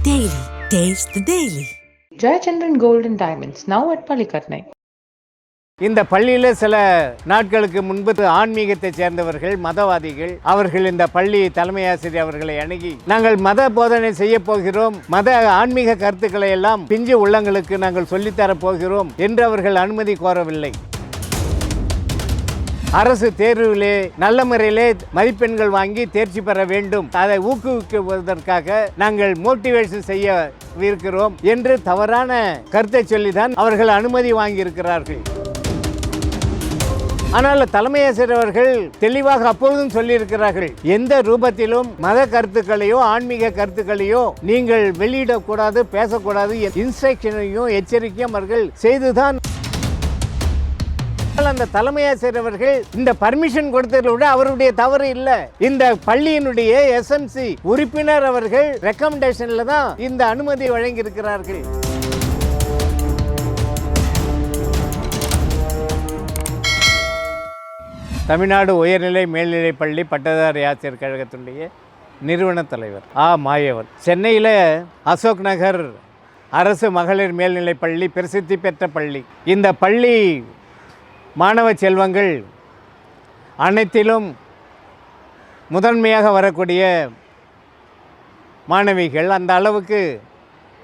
Daily. Taste the Daily. Jayachandran Gold and Diamonds, now at Palikatnai. இந்த பள்ளியில் சில நாட்களுக்கு முன்பு ஆன்மீகத்தை சேர்ந்தவர்கள் மதவாதிகள் அவர்கள் இந்த பள்ளி தலைமை ஆசிரியர் அவர்களை அணுகி நாங்கள் மத போதனை செய்ய போகிறோம் மத ஆன்மீக கருத்துக்களை எல்லாம் பிஞ்சு உள்ளங்களுக்கு நாங்கள் சொல்லித்தரப் போகிறோம் என்று அவர்கள் அனுமதி கோரவில்லை அரசு தேர்விலே நல்ல முறையிலே மதிப்பெண்கள் வாங்கி தேர்ச்சி பெற வேண்டும். அதை ஊக்குவிக்குவதற்காக நாங்கள் மோட்டிவேஷன் செய்ய இருக்கிறோம் என்று தவறான கருத்தை சொல்லிதான் அவர்கள் அனுமதி வாங்கியிருக்கிறார்கள். ஆனால் தலைமையாசிரியர் அவர்கள் தெளிவாக அப்பொழுதும் சொல்லியிருக்கிறார்கள் எந்த ரூபத்திலும் மத கருத்துக்களையோ ஆன்மீக கருத்துக்களையோ நீங்கள் வெளியிடக்கூடாது பேசக்கூடாது இன்ஸ்ட்ரக்ஷனையும் எச்சரிக்கையும் அவர்கள் செய்துதான் அந்த தலைமை ஆசிரியர் அவர்கள் இந்த பர்மிஷன் கொடுத்ததில் விட அவருடைய தவறு இல்லை. இந்த பள்ளியினுடைய எஸ்எம்சி உறுப்பினர் அவர்கள் ரெக்கமெண்டேஷன்ல தான் இந்த அனுமதி வழங்கியிருக்கிறார்கள். தமிழ்நாடு உயர்நிலை மேல்நிலைப் பள்ளி பட்டதாரி ஆசிரியர் கழகத்தினுடைய நிறுவன தலைவர் ஆ. மாயவன். சென்னையில் அசோக் நகர் அரசு மகளிர் மேல்நிலைப் பள்ளி பிரசித்தி பெற்ற பள்ளி. இந்த பள்ளி மாணவ செல்வங்கள் அனைத்திலும் முதன்மையாக வரக்கூடிய மாணவிகள் அந்த அளவுக்கு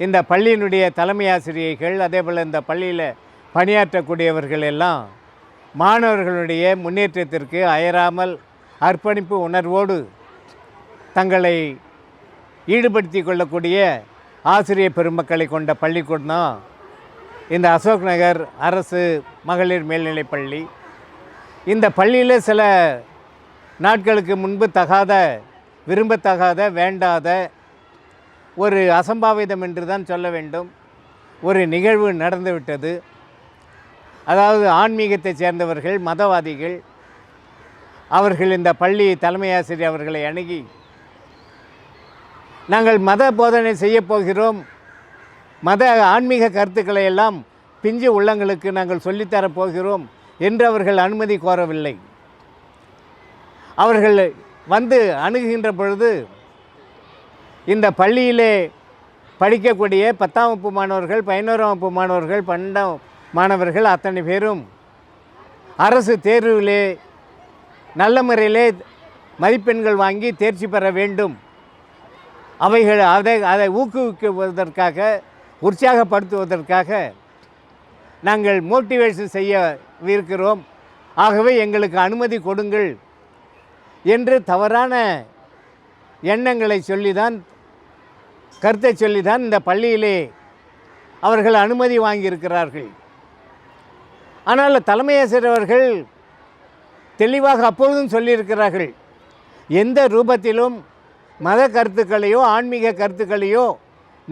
இந்த பள்ளியினுடைய தலைமை ஆசிரியைகள் அதே போல் இந்த பள்ளியில் பணியாற்றக்கூடியவர்கள் எல்லாம் மாணவர்களுடைய முன்னேற்றத்திற்கு அயராமல் அர்ப்பணிப்பு உணர்வோடு தங்களை ஈடுபடுத்தி கொள்ளக்கூடிய ஆசிரியர் பெருமக்களை கொண்ட பள்ளிக்கூடம் தான் இந்த அசோக் நகர் அரசு மகளிர் மேல்நிலைப்பள்ளி. இந்த பள்ளியில் சில நாட்களுக்கு முன்பு தகாத விரும்பத்தகாத வேண்டாத ஒரு அசம்பாவிதம் என்று தான் சொல்ல வேண்டும். ஒரு நிகழ்வு நடந்துவிட்டது. அதாவது ஆன்மீகத்தைச் சேர்ந்தவர்கள் மதவாதிகள் அவர்கள் இந்த பள்ளி தலைமை ஆசிரியர் அவர்களை அணுகி நாங்கள் மத போதனை செய்யப்போகிறோம் மத ஆன்மீக கருத்துக்களை எல்லாம் பிஞ்சு உள்ளங்களுக்கு நாங்கள் சொல்லித்தரப் போகிறோம் என்று அவர்கள் அனுமதி கோரவில்லை. அவர்கள் வந்து அணுகுகின்ற பொழுது இந்த பள்ளியிலே படிக்கக்கூடிய பத்தாம் வகுப்பு மாணவர்கள் பதினோராம் வகுப்பு மாணவர்கள் பன்னெண்டாம் மாணவர்கள் அத்தனை பேரும் அரசு தேர்விலே நல்ல முறையிலே மதிப்பெண்கள் வாங்கி தேர்ச்சி பெற வேண்டும். அவைகள் அதை அதை ஊக்குவிக்குவதற்காக உற்சாகப்படுத்துவதற்காக நாங்கள் மோட்டிவேஷன் செய்ய இருக்கிறோம். ஆகவே எங்களுக்கு அனுமதி கொடுங்கள் என்று தவறான எண்ணங்களை சொல்லிதான் கருத்தை சொல்லிதான் இந்த பள்ளியிலே அவர்கள் அனுமதி வாங்கியிருக்கிறார்கள். ஆனால் தலைமையாசிரியர் அவர்கள் தெளிவாக அப்பொழுதும் சொல்லியிருக்கிறார்கள் எந்த ரூபத்திலும் மத கருத்துக்களையோ ஆன்மீக கருத்துக்களையோ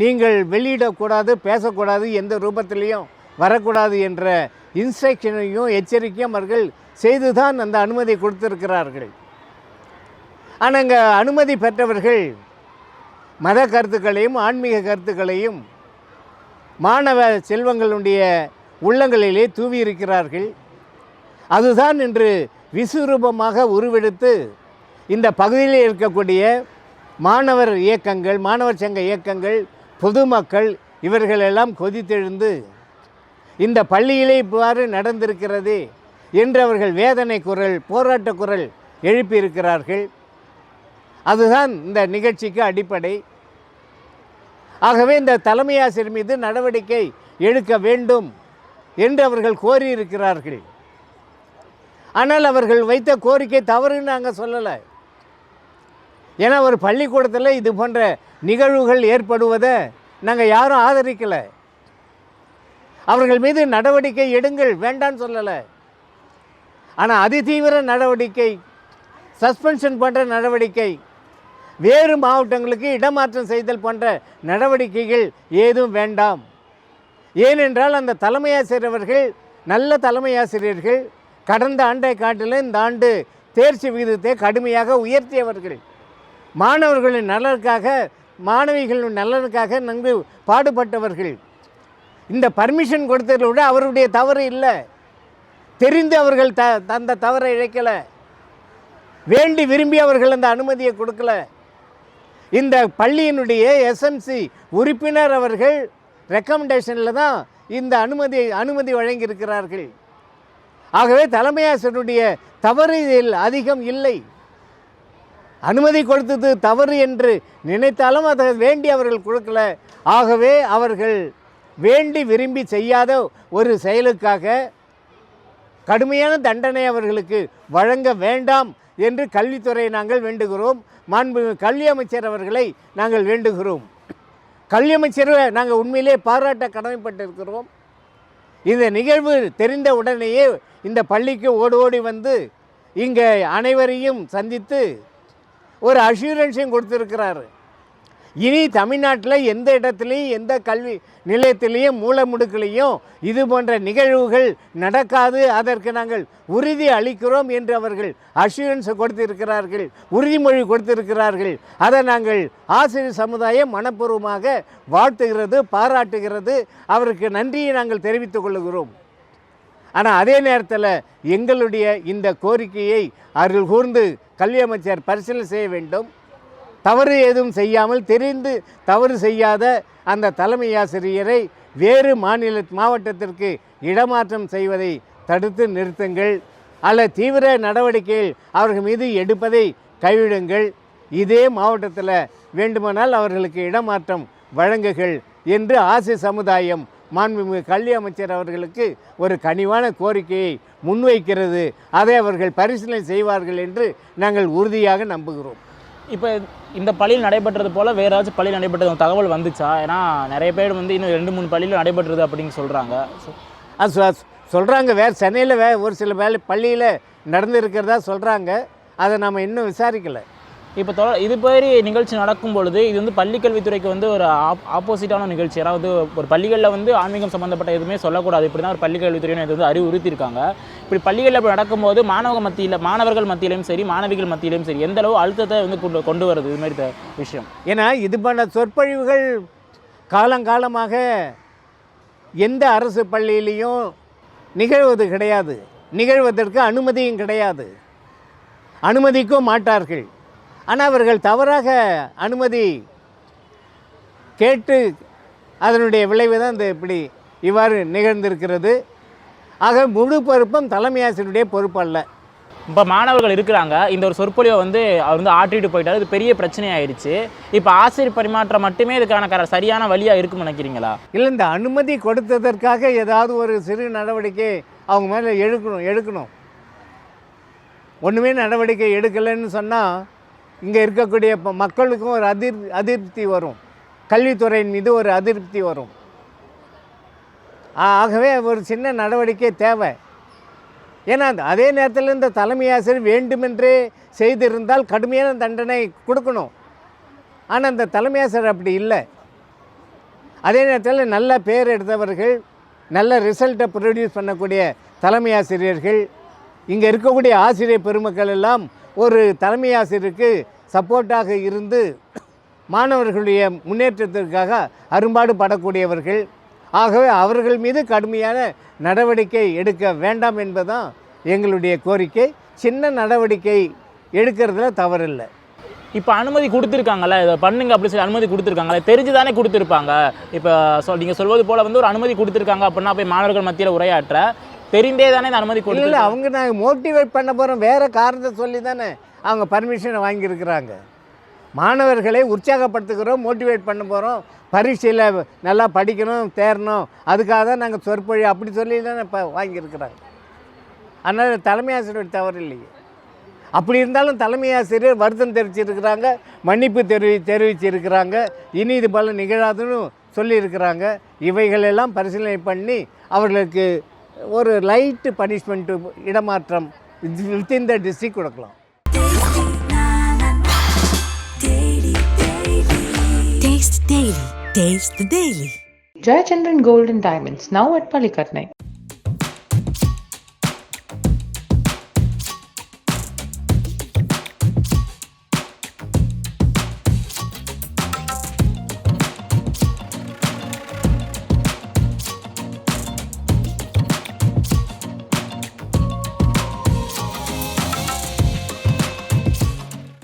நீங்கள் வெளியிடக்கூடாது பேசக்கூடாது எந்த ரூபத்திலையும் வரக்கூடாது என்ற இன்ஸ்ட்ரக்ஷனையும் எச்சரிக்கையும் அவர்கள் செய்து தான் அந்த அனுமதி கொடுத்திருக்கிறார்கள். ஆனால் அங்கே அனுமதி பெற்றவர்கள் மத கருத்துக்களையும் ஆன்மீக கருத்துக்களையும் மாணவ செல்வங்களுடைய உள்ளங்களிலே தூவி இருக்கிறார்கள். அதுதான் இன்று விஸ்வரூபமாக உருவெடுத்து இந்த பகுதியில் இருக்கக்கூடிய மாணவர் இயக்கங்கள் மாணவர் சங்க இயக்கங்கள் பொதுமக்கள் இவர்களெல்லாம் கொதித்தெழுந்து இந்த பள்ளியிலே இவ்வாறு நடந்திருக்கிறது என்று அவர்கள் வேதனை குரல் போராட்ட குரல் எழுப்பியிருக்கிறார்கள். அதுதான் இந்த நிகழ்ச்சிக்கு அடிப்படை. ஆகவே இந்த தலைமை ஆசிரியர் மீது நடவடிக்கை எடுக்க வேண்டும் என்று அவர்கள் கோரியிருக்கிறார்கள். ஆனால் அவர்கள் வைத்த கோரிக்கை தவறுன்னு நாங்கள் சொல்லலை. ஏன்னா ஒரு பள்ளிக்கூடத்தில் இது போன்ற நிகழ்வுகள் ஏற்படுவதை நாங்கள் யாரும் ஆதரிக்கலை. அவர்கள் மீது நடவடிக்கை எடுங்கள் வேண்டான்னு சொல்லலை. ஆனால் அதிதீவிர நடவடிக்கை சஸ்பென்ஷன் பண்ணுற நடவடிக்கை வேறு மாவட்டங்களுக்கு இடமாற்றம் செய்தல் போன்ற நடவடிக்கைகள் ஏதும் வேண்டாம். ஏனென்றால் அந்த தலைமை ஆசிரியர்கள் நல்ல தலைமை ஆசிரியர்கள் கடந்த ஆண்டை காட்டிலும் இந்த ஆண்டு தேர்ச்சி விகிதத்தை கடுமையாக உயர்த்தியவர்கள். மாணவர்களின் நலனுக்காக மாணவிகளின் நலனுக்காக நன்கு பாடுபட்டவர்கள். இந்த பர்மிஷன் கொடுத்ததை விட அவருடைய தவறு இல்லை. தெரிந்து அவர்கள் த அந்த தவறை இழைக்கலை. வேண்டி விரும்பி அவர்கள் அந்த அனுமதியை கொடுக்கல. இந்த பள்ளியினுடைய எஸ்எம்சி உறுப்பினர் அவர்கள் ரெக்கமெண்டேஷனில் தான் இந்த அனுமதி அனுமதி வழங்கியிருக்கிறார்கள். ஆகவே தலைமையாசிரியருடைய தவறு இதில் அதிகம் இல்லை. அனுமதி கொடுத்தது தவறு என்று நினைத்தாலும் அதை வேண்டி அவர்கள் கொடுக்கல. ஆகவே அவர்கள் வேண்டி விரும்பி செய்யாத ஒரு செயலுக்காக கடுமையான தண்டனை அவர்களுக்கு வழங்க வேண்டாம் என்று கல்வித்துறையை நாங்கள் வேண்டுகிறோம். மாண்பு கல்வி அமைச்சர் அவர்களை நாங்கள் வேண்டுகிறோம். கல்வி அமைச்சரை நாங்கள் உண்மையிலே பாராட்ட கடமைப்பட்டிருக்கிறோம். இந்த நிகழ்வு தெரிந்த உடனேயே இந்த பள்ளிக்கு ஓடி ஓடி வந்து இங்கே அனைவரையும் சந்தித்து ஒரு அஷூரன்ஸையும் கொடுத்துருக்கிறாரு. இனி தமிழ்நாட்டில் எந்த இடத்துலையும் எந்த கல்வி நிலையத்திலையும் மூலமுடுக்கிலையும் இது போன்ற நிகழ்வுகள் நடக்காது. அதற்கு நாங்கள் உறுதி அளிக்கிறோம் என்று அவர்கள் அஷூரன்ஸ் கொடுத்திருக்கிறார்கள் உறுதிமொழி கொடுத்திருக்கிறார்கள். அதை நாங்கள் ஆசிரியர் சமுதாயம் மனப்பூர்வமாக வாழ்த்துகிறது பாராட்டுகிறது. அவருக்கு நன்றியை நாங்கள் தெரிவித்துக் கொள்கிறோம். ஆனால் அதே நேரத்தில் எங்களுடைய இந்த கோரிக்கையை அருள் கூர்ந்து கல்வி அமைச்சர் பரிசீலனை செய்ய வேண்டும். தவறு ஏதும் செய்யாமல் தெரிந்து தவறு செய்யாத அந்த தலைமை ஆசிரியரை வேறு மாநில மாவட்டத்திற்கு இடமாற்றம் செய்வதை தடுத்து நிறுத்துங்கள். அல்ல தீவிர நடவடிக்கைகள் அவர்கள் மீது எடுப்பதை கைவிடுங்கள். இதே மாவட்டத்தில் வேண்டுமானால் அவர்களுக்கு இடமாற்றம் வழங்குகள் என்று ஆசிய சமுதாயம் மாண்புமிகு கல்வி அமைச்சர் அவர்களுக்கு ஒரு கனிவான கோரிக்கையை முன்வைக்கிறது. அதை அவர்கள் பரிசீலனை செய்வார்கள் என்று நாங்கள் உறுதியாக நம்புகிறோம். இப்போ இந்த பள்ளியில் நடைபெற்றது போல் வேற ஏதாச்சும் பள்ளியில் நடைபெற்றது தகவல் வந்துச்சா? ஏன்னா நிறைய பேர் வந்து இன்னும் ரெண்டு மூணு பள்ளியில் நடைபெற்றது அப்படின்னு சொல்கிறாங்க சொல்கிறாங்க வேறு சென்னையில் வே ஒரு சில வேலை பள்ளியில் நடந்திருக்கிறதா சொல்கிறாங்க அதை நம்ம இன்னும் விசாரிக்கலை. இப்போ தொ இது மாதிரி நிகழ்ச்சி நடக்கும் பொழுது இது வந்து பள்ளிக்கல்வித்துறைக்கு வந்து ஒரு ஆப் ஆப்போசிட்டான நிகழ்ச்சி. அதாவது ஒரு பள்ளிகளில் வந்து ஆன்மீகம் சம்மந்தப்பட்ட எதுவுமே சொல்லக்கூடாது. இப்படி தான் ஒரு பள்ளிக்கல்வித்துறையினு இது வந்து அறிவுறுத்தியிருக்காங்க. இப்படி பள்ளிகளில் இப்படி நடக்கும்போது மாணவ மத்தியில் மாணவர்கள் மத்தியிலையும் சரி மாணவிகள் மத்தியிலையும் சரி எந்த அளவு அழுத்தத்தை வந்து கொண்டு கொண்டு வருது? இது மாதிரி த- விஷயம். ஏன்னா இது போன்ற சொற்பொழிவுகள் காலங்காலமாக எந்த அரசு பள்ளியிலையும் நிகழ்வது கிடையாது. நிகழ்வதற்கு அனுமதியும் கிடையாது. அனுமதிக்கும் மாட்டார்கள். ஆனால் அவர்கள் தவறாக அனுமதி கேட்டு அதனுடைய விளைவு தான் இந்த இப்படி இவ்வாறு நிகழ்ந்திருக்கிறது. ஆக முழு பொறுப்பும் தலைமை ஆசிரியருடைய பொறுப்பு அல்ல. இப்போ மாணவர்கள் இருக்கிறாங்க. இந்த ஒரு சொற்பொழிவை வந்து அவர் வந்து ஆட்டிட்டு போயிட்டாரு. இது பெரிய பிரச்சனை ஆயிடுச்சு இப்போ ஆசிரியர் பரிமாற்றம் மட்டுமே இதுக்கான கர சரியான வழியாக இருக்கும்னு நினைக்கிறீங்களா? இல்லை இந்த அனுமதி கொடுத்ததற்காக ஏதாவது ஒரு சிறு நடவடிக்கை அவங்க மேலே எடுக்கணும் எடுக்கணும். ஒன்றுமே நடவடிக்கை எடுக்கலைன்னு சொன்னால் இங்கே இருக்கக்கூடிய மக்களுக்கும் ஒரு அதிர் அதிருப்தி வரும். கல்வித்துறையின் மீது ஒரு அதிருப்தி வரும். ஆகவே ஒரு சின்ன நடவடிக்கை தேவை. ஏன்னா அந்த- அதே நேரத்தில் இந்த தலைமை ஆசிரியர் வேண்டுமென்றே செய்திருந்தால் கடுமையான தண்டனை கொடுக்கணும். ஆனால் அந்த தலைமை ஆசிரியர் அப்படி இல்லை. அதே நேரத்தில் நல்ல பேர் எடுத்தவர்கள் நல்ல ரிசல்ட்டை ப்ரொடியூஸ் பண்ணக்கூடிய தலைமை ஆசிரியர்கள் இங்கே இருக்கக்கூடிய ஆசிரியர் பெருமக்கள் எல்லாம் ஒரு தலைமை ஆசிரியருக்கு சப்போர்ட்டாக இருந்து மாணவர்களுடைய முன்னேற்றத்திற்காக அரும்பாடு படக்கூடியவர்கள். ஆகவே அவர்கள் மீது கடுமையான நடவடிக்கை எடுக்க வேண்டாம் என்பதுதான் எங்களுடைய கோரிக்கை. சின்ன நடவடிக்கை எடுக்கிறதுல தவறில்லை. இப்போ அனுமதி கொடுத்துருக்காங்கல்ல இதை பண்ணுங்க அப்படி சொல்லி அனுமதி கொடுத்துருக்காங்களே தெரிஞ்சு தானே கொடுத்துருப்பாங்க? இப்போ சொல் நீங்கள் சொல்வது போல் வந்து ஒரு அனுமதி கொடுத்துருக்காங்க அப்படின்னா போய் மாணவர்கள் மத்தியில் உரையாற்ற தெரிந்தே தானே இந்த அனுமதி இல்லை அவங்க நாங்கள் மோட்டிவேட் பண்ண போகிறோம் வேறு காரணத்தை சொல்லி தானே அவங்க பர்மிஷனை வாங்கியிருக்கிறாங்க. மாணவர்களை உற்சாகப்படுத்துகிறோம் மோட்டிவேட் பண்ண போகிறோம் பரீட்சையில் நல்லா படிக்கணும் தேரணும். அதுக்காக தான் நாங்கள் சொற்பொழி அப்படி சொல்லி தானே இப்போ வாங்கியிருக்கிறாங்க. அதனால் தலைமை ஆசிரியர் தவறு இல்லையே. அப்படி இருந்தாலும் தலைமை ஆசிரியர் வருத்தம் தெரிவிச்சிருக்கிறாங்க மன்னிப்பு தெரிவி தெரிவிச்சிருக்கிறாங்க. இனி இது போல நிகழாதுன்னு சொல்லியிருக்கிறாங்க. இவைகளெல்லாம் பரிசீலனை பண்ணி அவர்களுக்கு ஒரு லைட்டு பனிஷ்மெண்ட்டு இடமாற்றம் வித்தின் த டிஸ்ட்ரிக்ட் கொடுக்கலாம். Jayachandran Gold and Diamonds, now at Palikatnai.